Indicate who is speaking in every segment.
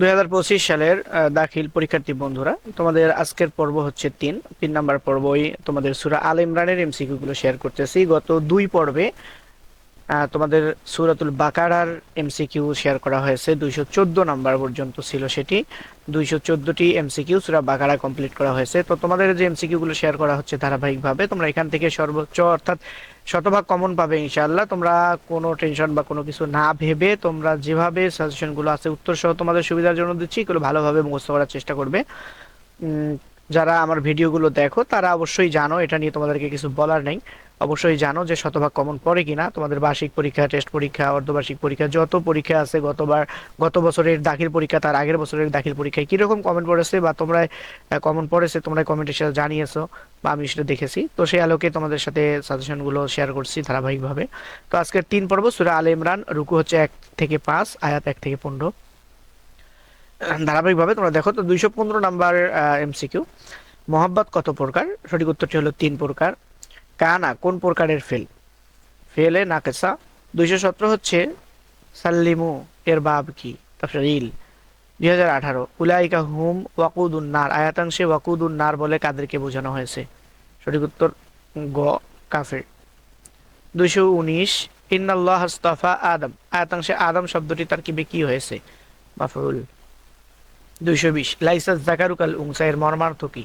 Speaker 1: দুই সালের দাখিল পরীক্ষার্থী বন্ধুরা, তোমাদের আজকের পর্ব হচ্ছে তিন। তিন নাম্বার পর্বই তোমাদের সুরা আল ইমরানের এমসিকিউ গুলো শেয়ার করতেছি। গত দুই পর্বে তোমাদের সুরাতুল বাকারার এমসিকিউ শেয়ার করা হয়েছে। দুইশো চোদ্দ নাম্বার পর্যন্ত ছিল সেটি। দুইশো চোদ্দটি এমসিকিউ সুরা বাকারা কমপ্লিট করা হয়েছে। তো তোমাদের যে এমসিকিউ গুলো শেয়ার করা হচ্ছে ধারাবাহিকভাবে, তোমরা এখান থেকে সর্বোচ্চ অর্থাৎ শতভাগ কমন পাবে ইনশাআল্লাহ। তোমরা কোনো টেনশন বা কোনো কিছু না ভেবে তোমরা যেভাবে সাজেশনগুলো আছে উত্তর সহ তোমাদের সুবিধার জন্য দিচ্ছি, এগুলো ভালোভাবে মুখস্থ করার চেষ্টা করবে। যারা আমার ভিডিওগুলো দেখো, তারা অবশ্যই জানো, এটা নিয়ে তোমাদেরকে কিছু বলার নেই। অবশ্যই জানো যে শতভাগ কমন পড়ে কিনা। তোমাদের বার্ষিক পরীক্ষা টেস্ট পরীক্ষা, অর্ধবার্ষিক পরীক্ষা, যত পরীক্ষা আছে গতবার, গত বছরের দাখিল পরীক্ষা, তার আগের বছরের দাখিল পরীক্ষায় কীরকম কমেন্ট পড়েছে বা তোমরা কমন পড়েছে তোমরা কমেন্টের সাথে জানিয়েছো বা আমি সেটা দেখেছি। তো সেই আলোকে তোমাদের সাথে সাজেশনগুলো শেয়ার করছি ধারাবাহিকভাবে। তো আজকের তিন পর্ব, সুরা আল ইমরান, রুকু হচ্ছে এক থেকে পাঁচ, আয়াত এক থেকে পনেরো। ধারাবাহিকভাবে তোমরা দেখো তো দুইশো পনেরো নাম্বার এমসিকিউ মোহাব্বত কত প্রকার? সঠিক উত্তরটি হলো তিন প্রকার। কানা, কোন প্রকারের ফেল? ফেলে নাকেসা। দুইশো সতেরো হচ্ছে সাল্লিমু, এর বাব কি? তারপরে রিল দুই হাজার আঠারো, উলাইকা হুম ওয়াকুদুন নার। আয়াতাংশে ওয়াকুদুন নার বলে কাদেরকে বোঝানো হয়েছে। সঠিক উত্তর, গ, কাফের। দুইশো উনিশ, ইন্নাল্লাহ হাস্তাফা আদম। আয়াতাংশে আদম শব্দটি তার কি হয়েছে? মাফরুল দুইশো বিশ, লাইসাস জাকারুকাল উংসা এর মর্মার্থ কি?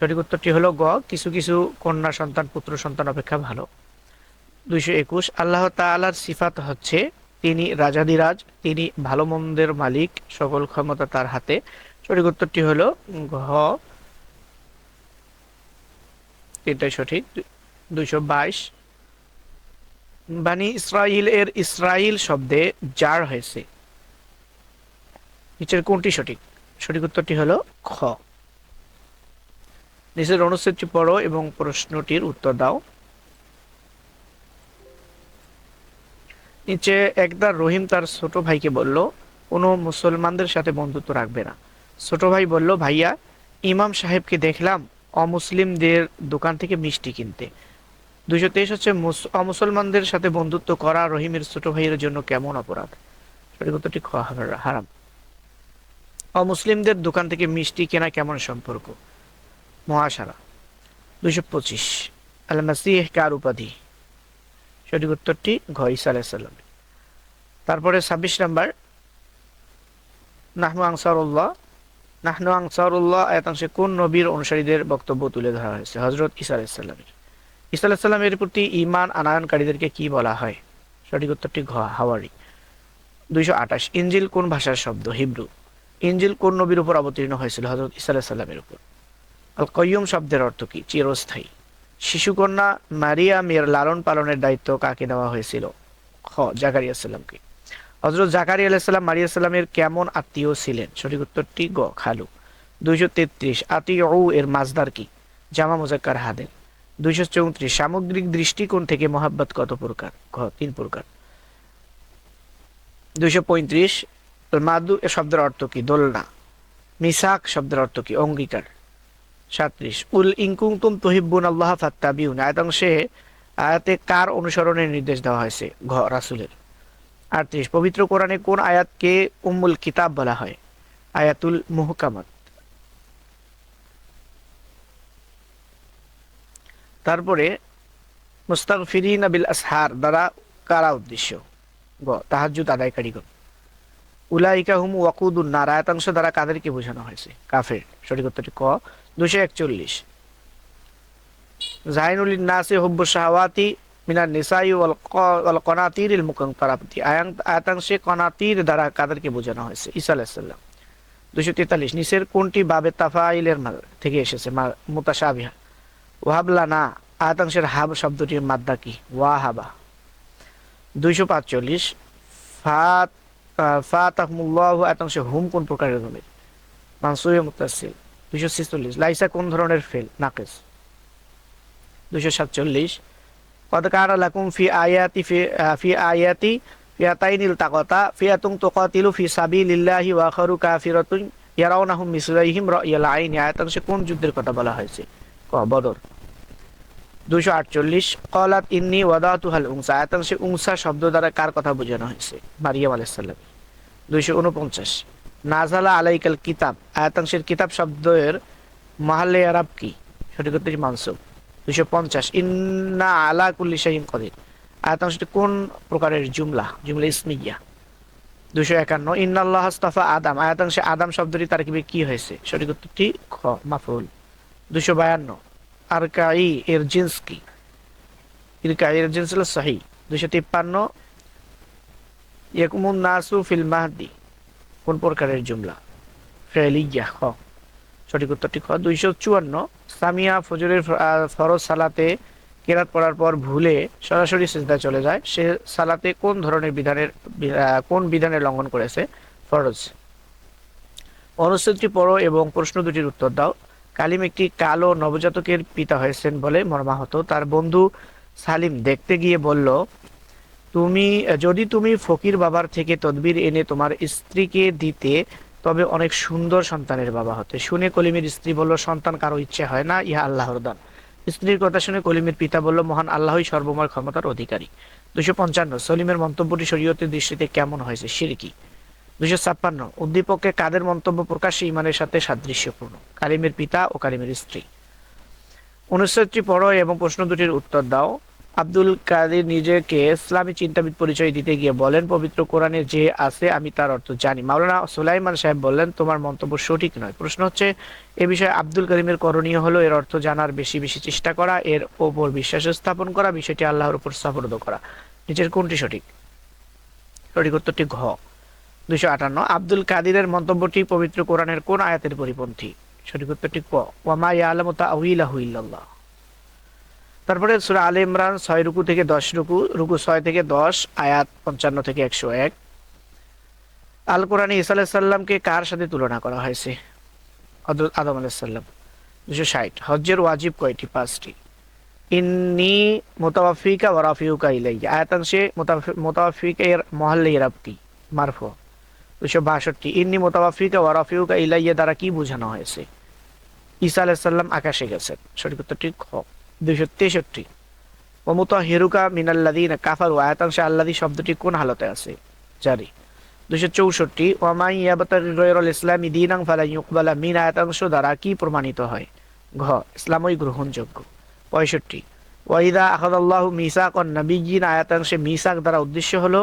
Speaker 1: সঠিক উত্তরটি হলো গ, কিছু কিছু কন্যা সন্তান, পুত্র সন্তান অপেক্ষা ভালো। দুইশো একুশ, আল্লাহ তাআলার সিফাত হচ্ছে তিনি রাজাদিরাজ তিনি ভালো মন্দের মালিক সকল ক্ষমতা তার হাতে। সঠিক উত্তরটি হলো ঘ। এটাই সঠিক। দুইশো বাইশ। বানি ইসরাইল এর ইসরাইল শব্দে জার হয়েছে। নিচের কোনটি সঠিক? সঠিক উত্তরটি হলো খ। নিচের অনুচ্ছেদটি পড়ো এবং প্রশ্নটির উত্তর দাও। নিচে একদা রহিম তার ছোট ভাইকে বলল, কোনো মুসলমানদের সাথে বন্ধুত্ব রাখবে না। ছোট ভাই বলল, ভাইয়া, ইমাম সাহেবকে দেখলাম অমুসলিমদের দোকান থেকে মিষ্টি কিনতে। দুইশো তেইশ হচ্ছে মুস- অমুসলমানদের সাথে বন্ধুত্ব করা রহিমের ছোট ভাইয়ের জন্য কেমন অপরাধ? সঠিক উত্তরটি হারাম। অমুসলিমদের দোকান থেকে মিষ্টি কেনা কেমন সম্পর্ক? মহাসারা দুইশো পঁচিশ। আল মাসিহ কার উপাধি? সঠিক উত্তরটি ঘ ইসা আলাইসাল্লাম তারপরে ছাব্বিশ নাম্বার। নাহনু আনসারুল্লাহ। নাহনু আনসারুল্লাহ একাংশে কোন নবীর অনুসারীদের বক্তব্য তুলে ধরা হয়েছে? হজরত ইসা আলাইসাল্লামের ইসা আলাইসাল্লামের প্রতি ইমান আনায়নকারীদেরকে কি বলা হয়? সঠিক উত্তরটি ঘ, হাওয়ারি। দুইশো আঠাশ। ইঞ্জিল কোন ভাষার শব্দ? হিব্রু। ইঞ্জিল কোন নবীর উপর অবতীর্ণ হয়েছিল হজরত ইসা আলাইসাল্লামের উপর? আল কয়ুম শব্দের অর্থ কি? চিরস্থায়ী। শিশুকন্যা মারিয়ামের লালন পালনের দায়িত্ব কাকে দেওয়া হয়েছিল? খ, জাকারিয়া সাল্লামকে হজরত জাকারিয়া আলাইসাল্লাম মারিয়া সাল্লামের কেমন আত্মীয় ছিলেন? সঠিক উত্তরটি গ, খালু। দুইশো তেত্রিশ আত্মীয় এর মাজদার কি? জামা মুজাক্কার হাদের দুইশো চৌত্রিশ, সামগ্রিক দৃষ্টিকোণ থেকে মোহাব্বত কত প্রকার? ঘ তিন প্রকার। দুইশো পঁয়ত্রিশ, মাদু শব্দের অর্থ কি? দোলনা। মিসাক শব্দের অর্থ কি? অঙ্গীকার। সাত্রিশ উল ইনকুমতুম তহিব্বুন আল্লাহ ফাত্তাবিউন। আয়াতাংশে আয়াতে কার অনুসরণের নির্দেশ দেওয়া হয়েছে? ঘ, রাসুলের। আটত্রিশ, পবিত্র কোরআনে কোন আয়াতকে উম্মুল কিতাব বলা হয়? আয়াতুল মুহকামাত। তারপরে মুস্তাগফিরিন বিল আসহার দ্বারা কারা উদ্দেশ্য? গ, তাহাজ্জুদ আদায়কারীগণ। উলাইকা হুম ওয়াকুদুন নার। আয়াতাংশ দ্বারা কাদেরকে বোঝানো হয়েছে? কাফের। সঠিক উত্তরটি ক দুশো একচল্লিশ। জাইনুল নাসি হুব্বু শাহওয়াতি মিনার নিসাই ওয়াল কনাতির ইল মুকান্তারাপতি আয়াতাংশে কনাতির দ্বারা কাদেরকে বোঝানো হয়েছে, ঈসা আলাইসাল্লাম দুশো তেতাল্লিশ নিচের কোনটি বাবে তাফাইলের থেকে এসেছে? মুতাশাবিহা। ওয়াহাবলা না আয়াতাংশের হাব শব্দটির মাদ্দা কি? ওয়াহাবা। দুইশো পাঁচচল্লিশ, ফাত ফাতাহমুল্লাহ, আয়াতাংশে হুম কোন প্রকারের ধর্মের মানসুয়ে মুতাসিল দুইশো ছেচল্লিশ। লাইসা কোন ধরনের ফেল? নাকেস দুইশো সাতচল্লিশ। কদ কারা লাকুম ফি আয়াতি ফি আয়াতি ফিয়াতাইনিল তাকতা ফিয়াতুং তুকাতিলু ফি সাবিলিল্লাহি ওয়া আখারু কাফিরাতুন ইয়ারাউনাহুম মিসলাইহিম রা'য়াল আইনি। আয়াতাংশে কোন যুদ্ধের কথা বলা হয়েছে? ক, বদর। দুইশো আটচল্লিশ। কলাত ইন্নি ওয়াদাতুহাল উংসা আয়াতাংশে উংসা শব্দ দ্বারা কার কথা বোঝানো হয়েছে? মারিয়াম আলাইসাল্লাম দুইশো উনপঞ্চাশ। নাজালা আলাইকাল কিতাব। আয়াতাংশের কিতাব শব্দের মাহাল্লে আরব কি? সঠিক উত্তর মানসুব দুইশো পঞ্চাশ। ইন্না আলা কুল্লি শাহিন কদির। আয়াতাংশটি কোন প্রকারের জুমলা? জুমলা ইসমিয়া। দুশো একান্ন। ইন্নাল্লাহ আস্তাফা আদাম। আয়াতাংশে আদাম শব্দটি তার কি কি হয়েছে? সঠিক উত্তরটি খ মাফুল দুশো বায়ান্ন। আর কাই এর জিন্স কি? এর কাই এর জিন্স হলো সহি দুশো তিপ্পান্ন। ইয়াকুমুন নাসু ফিল মাহদি। কোন প্রকারের জুমলা? ফেলিয়া খ সঠিক উত্তরটি খ। দুইশো চুয়ান্ন। সামিয়া ফজরের ফরজ সালাতে কেরাত পড়ার পর ভুলে সরাসরি সিজদায় চলে যায়। সে সালাতে কোন ধরনের বিধানের কোন বিধানের লঙ্ঘন করেছে? ফরজ। অনুচ্ছেদটি পড়ো এবং প্রশ্ন দুটির উত্তর দাও। কালিম একটি কালো নবজাতকের পিতা হয়েছেন বলে মর্মাহত। তার বন্ধু সালিম দেখতে গিয়ে বলল তুমি, যদি তুমি ফকির বাবার থেকে তদবির এনে তোমার স্ত্রীকে দিতে, তবে অনেক সুন্দর সন্তানের বাবা হতে। শুনে কলিমের স্ত্রী বলল, সন্তান কারও ইচ্ছে হয় না, ইহা আল্লাহর দান। স্ত্রীর কথা শুনে কলিমের পিতা বলল, মহান আল্লাহই সর্বময় ক্ষমতার অধিকারী। দুশো পঞ্চান্ন, সলিমের মন্তব্যটি শরীয়তের দৃষ্টিতে কেমন হয়েছে, সিরকি। দুশো ছাপ্পান্ন উদ্দীপককে কাদের মন্তব্য প্রকাশ্যে ইমানের সাথে সাদৃশ্যপূর্ণ? কালিমের পিতা ও কালিমের স্ত্রী। অনুচ্ছেদটি পড়ো এবং প্রশ্ন দুটির উত্তর দাও। আব্দুল কাদের নিজেকে ইসলামী চিন্তাবিদ পরিচয় দিতে গিয়ে বলেন, পবিত্র কোরআনে যে আছে আমি তার অর্থ জানি। মাওলানা সুলাইমান সাহেব বললেন, তোমার মন্তব্য সঠিক নয়। প্রশ্ন হচ্ছে, এ বিষয়ে আব্দুল করিমের করণীয় হলো এর অর্থ জানার বেশি বেশি চেষ্টা করা, এর ওপর বিশ্বাস স্থাপন করা, বিষয়টি আল্লাহর উপর সাফরদ করা। নিচের কোনটি সঠিক? সঠিক উত্তরটি ঘ। দুইশো আটান্ন, আব্দুল কাদিরের মন্তব্যটি পবিত্র কোরআনের কোন আয়াতের পরিপন্থী? সঠিক উত্তরটি ক। ওয়ামা তাউইলাহু ইল্লাল্লাহ। তারপরে সূরা আলে ইমরান ছয় রুকু থেকে দশ রুকু রুকু ছয় থেকে দশ, আয়াত পঞ্চান্ন থেকে একশো এক। আল কোরআনে ঈসা আলাইসাল্লামকে কার সাথে তুলনা করা হয়েছে? হযরত আদম আলাইসাল্লাম দুশো ষাট। হজ্জের ওয়াজিব কয়টি? পাঁচটি। ইন্নি মোতাওয়াফিকা ওয়ারাফিউকা ইলাইয়া। আয়াতাংশে মোতাওয়াফিকা এর মহল্লে ইরাব কি? মারফু। দুশো বাষট্টি। ইন্নি মোতাওয়াফিকা ওয়ারাফিউকা ইলাইয়া দ্বারা কি বোঝানো হয়েছে? ঈসা আলাইসাল্লাম আকাশে গেছেন। সঠিক উত্তরটি খ। দুইশো তেষট্টি। অমুত হেরুকা মিনাল্লাদিন কাফারু আয়াতাংশে আল্লাদি শব্দটি কোন হালতে আছে? জারি। দুশো চৌষট্টি ওয়ামাই ইয়াবাতার গয়রুল ইসলামী দিনাং ফালা ইউকবালা মিন আয়াতাংশ দ্বারা কি প্রমাণিত হয়? ঘ ইসলামই গ্রহণযোগ্য। পঁয়ষট্টি ওয়াইদা আহাদাল্লাহু মিসাক নবীজিন আয়াতাংশে মিসাক দ্বারা উদ্দেশ্য হলো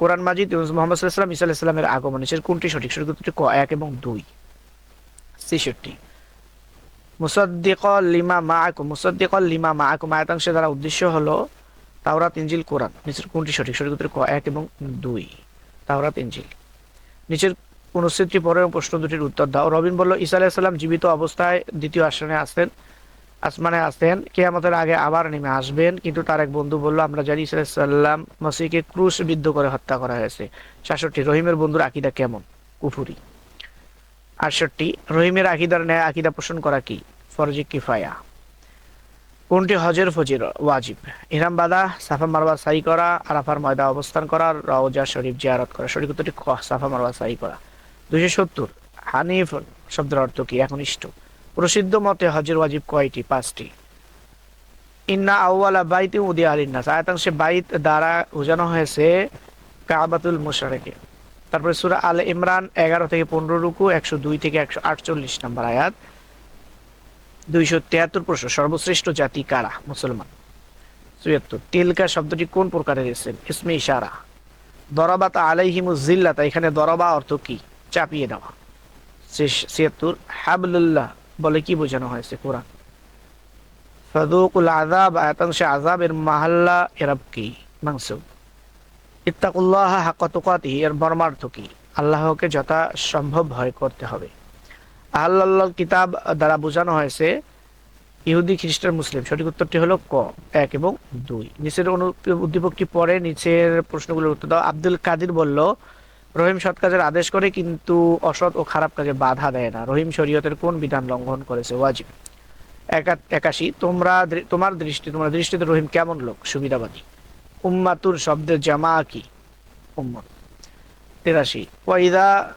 Speaker 1: কোরআন মাজিদ মোহাম্মদ আলাইহি ওয়াসাল্লাম, ইসলামের আগমন কোনটি সঠিক? সঠিক ক এক এবং দুই। ছেষট্টি মুসাদ্দিকল লিমা মাআকুম, মুসাদ্দিকল লিমা মাআকুম। আয়াতাংশে দ্বারা উদ্দেশ্য হলো তাওরাত, ইনজিল, কোরআন। নিচের কোনটি সঠিক? সঠিক উত্তর এক এবং দুই। তাওরাত, ইনজিল। নিচের অনুচ্ছেদটি পরে এবং প্রশ্ন দুটির উত্তর দাও। রবিন বলল, ঈসা আলাইহিস সালাম জীবিত অবস্থায় দ্বিতীয় আসনে আসেন আসমানে আসেন কেয়ামতের আগে আবার নেমে আসবেন, কিন্তু তার এক বন্ধু বলল, আমরা জানি ঈসা আলাইহিস সাল্লাম মসিকে ক্রুশ বিদ্ধ করে হত্যা করা হয়েছে। সাতষট্টি, রহিমের বন্ধুর আকিদা কেমন? কুফুরি। আটষট্টি, রহিমের আকিদার ন্যায় আকিদা পোষণ করা কি? ফরজি কিফায়া। কোনটি হজের ফজির ওয়াজিব। ইহরাম বাদা সাফা মারওয়া সাই করা, আরাফার ময়দা অবস্থান করা, রওজা শরীফ জিয়ারত করা। সঠিক উত্তরটি সাফা মারওয়া সাই করা। দুইশো সত্তর, হানিফ শব্দের অর্থ কি? একনিষ্ঠ। প্রসিদ্ধ মতে হজের ওয়াজিব কয়টি? পাঁচটি। ইন্না আউয়ালা বাইতে উদি আলিন্নাস আয়াতাংশে বাইত দ্বারা বোঝানো হয়েছে কাবাতুল মুশারেকে তারপরে সূরা আলে ইমরান এগারো থেকে পনেরো রুকু, একশো দুই থেকে একশো আটচল্লিশ নম্বর আয়াত। দুইশো তেয়াত্তর প্রশ্ন, সর্বশ্রেষ্ঠ জাতি কারা? মুসলমান। চুয়াত্তর, তিলকা শব্দটি কোন প্রকারের এসেন ইসমে ইশারা। দরাবাত আলাইহিমু জিল্লাতা, এখানে দরবা অর্থ কি? চাপিয়ে দেওয়া। ছিয়াত্তর, হাবলুল্লাহ বলে কি বোঝানো হয়েছে কোরআন? ফাদুকুল আজাব আয়াতাংশে আজাবের মাহাল্লা এরাব কি? মাংসুব ইত্তাকুল্লাহ হাক্কা এর মর্মার্থ কি? আল্লাহকে যথা সম্ভব ভয় করতে হবে। আল্লাহ কিতাব দ্বারা বোঝানো হয়েছে, ইহুদি, খ্রিস্টান, মুসলিম। সঠিক উত্তরটি হলো ক, এক এবং দুই। নিচের অনু উদ্দীপকটি পরে নিচের প্রশ্নগুলোর উত্তর দাও। আব্দুল কাদির বলল, রহিম সৎ কাজের আদেশ করে, কিন্তু অসৎ ও খারাপ কাজে বাধা দেয় না। রহিম শরীয়তের কোন বিধান লঙ্ঘন করেছে? ওয়াজিব। একা- একাশি, তোমরা তোমার দৃষ্টি তোমার দৃষ্টিতে রহিম কেমন লোক? সুবিধাবাদী। উম্মাতুর শব্দের জামা কি? উম্মত। তেরাশি। ওয়াইদা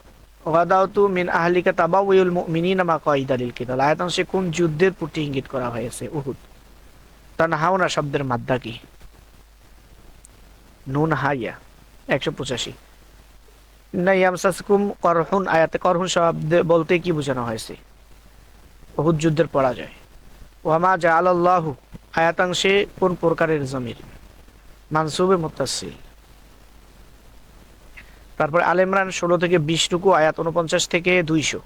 Speaker 1: ওয়াদাউতু মিন আহলিকা তাবাউল মুমিনিনা মা কাইদা লিল কিতাল। আয়াতাংশে কোন যুদ্ধের প্রতি ইঙ্গিত করা হয়েছে? উহুদ। তানহাউনা শব্দের মাদ্দা কি? নুন হাইয়া। একশো পঁচাশি। না ইয়ামসাসকুম করহুন। আয়াতে করহুন শব্দ বলতে কি বোঝানো হয়েছে? বহুত যুদ্ধের পরাজয়। ওয়ামা জা আল্লাহু আয়াতাংশে কোন প্রকারের জমির? মানসুবে মুতাসিল তারপর আল ইমরান ষোলো থেকে বিশ টুকু আয়াত উনপঞ্চাশ থেকে দুইশো।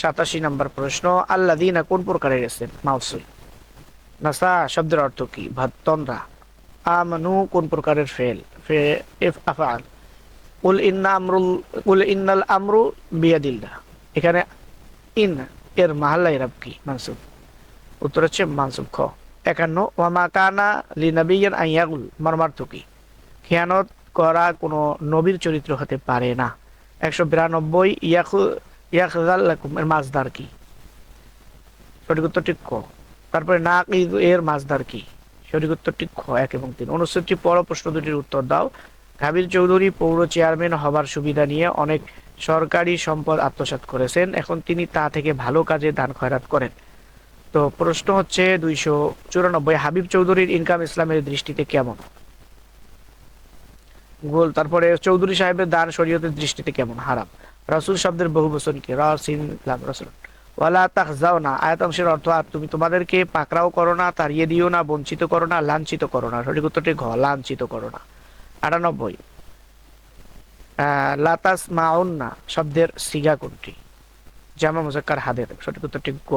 Speaker 1: সাতাশি নম্বর প্রশ্ন আল্লাদিনা কোন প্রকারের এসেন মাউসুল। নাসা শব্দের অর্থ কি? ভাতন্দ্রা আমানু কোন প্রকারের ফেল? এফ, আফআল। উল ইন্না আমরুল, উল ইন্নাল আমরু বিয়াদিল্লাহ। এখানে ইন, এর মাহাল্লা ইরাব কি? মানসুব। উত্তর হচ্ছে মানসুব, খ। একান্ন, ওয়ামা কানা লি নবিয়ান আইয়াগুল মর্মার্থ কি খেয়ানত করা কোনো নবীর চরিত্র হতে পারে না। একশো বিরানব্বই ইয়াকু ইয়াকুম এর মাছদার কি? সঠিক উত্তরটি ক। তারপরে না এর মাছদার কি? সঠিক উত্তরটি খ, এক এবং তিন। অনুচ্ছেদটি পর প্রশ্ন দুটির উত্তর দাও। কাবির চৌধুরী পৌর চেয়ারম্যান হবার সুবিধা নিয়ে অনেক সরকারি সম্পদ আত্মসাৎ করেছেন। এখন তিনি তা থেকে ভালো কাজে দান খয়রাত করেন। তো প্রশ্ন হচ্ছে দুইশো চুরানব্বই হাবিব চৌধুরীর ইনকাম ইসলামের দৃষ্টিতে কেমন? গোল তারপরে চৌধুরী সাহেবের দান শরীয়তের দৃষ্টিতে কেমন? হারাম। রাসূল শব্দের বহু বচন কি? ওয়ালা তাখজাও না অর্থ, আর তুমি তোমাদেরকে পাকড়াও করো না, তাড়িয়ে দিও না, বঞ্চিত করো না, লাঞ্ছিত করো না। সঠিক উত্তরটি ঘ, লাঞ্ছিত করো না। আটানব্বই। লাতাস মাউন না শব্দের সিগা কোনটি? জামা মুজাক্কার হাদের। সঠিক উত্তরটি গ।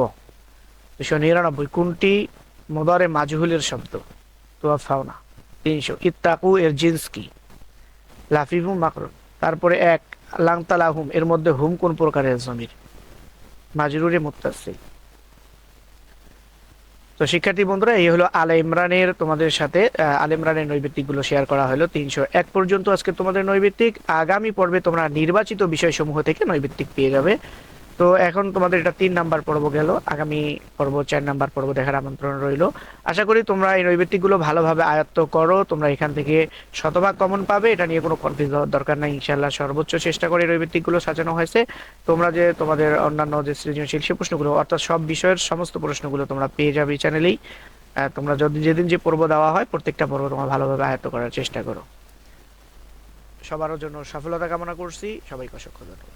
Speaker 1: দুশো নিরানব্বই, কোনটি মোদারে মাজহুলের শব্দ? তোয়া ফাওনা তিনশো, ইত্তাকু এর জিন্স কি? লাফিফু মাকরুন। তারপরে এক, লাংতালাহুম, এর মধ্যে হুম কোন প্রকারের জমির? মাজরুরে মুত্তাসিল। তো শিক্ষার্থী বন্ধুরা, এই হলো আল ইমরানের তোমাদের সাথে আল ইমরানের নৈবেত্তিকগুলো শেয়ার করা হলো তিনশো এক পর্যন্ত আজকে তোমাদের নৈবেত্তিক আগামী পর্বে তোমরা নির্বাচিত বিষয়সমূহ থেকে নৈবেত্তিক পেয়ে যাবে। তো এখন তোমাদের এটা তিন নাম্বার পর্ব গেল। আগামী পর্ব চার নাম্বার পর্ব দেখার আমন্ত্রণ রইল। আশা করি তোমরা এই নৈবেত্তিকগুলো ভালোভাবে আয়ত্ত করো। তোমরা এখান থেকে শতভাগ কমন পাবে। এটা নিয়ে কোনো কনফিউজ হওয়ার দরকার নাই। ইনশাল্লাহ সর্বোচ্চ চেষ্টা করে নৈবেত্তিকগুলো সাজানো হয়েছে। তোমরা যে তোমাদের অন্যান্য যে সৃজনশীল সে প্রশ্নগুলো, অর্থাৎ সব বিষয়ের সমস্ত প্রশ্নগুলো তোমরা পেয়ে যাবে এই চ্যানেলেই তোমরা যদি যেদিন যে পর্ব দেওয়া হয়, প্রত্যেকটা পর্ব তোমরা ভালোভাবে আয়ত্ত করার চেষ্টা করো। সবার জন্য সফলতা কামনা করছি। সবাইকে অসংখ্য ধন্যবাদ।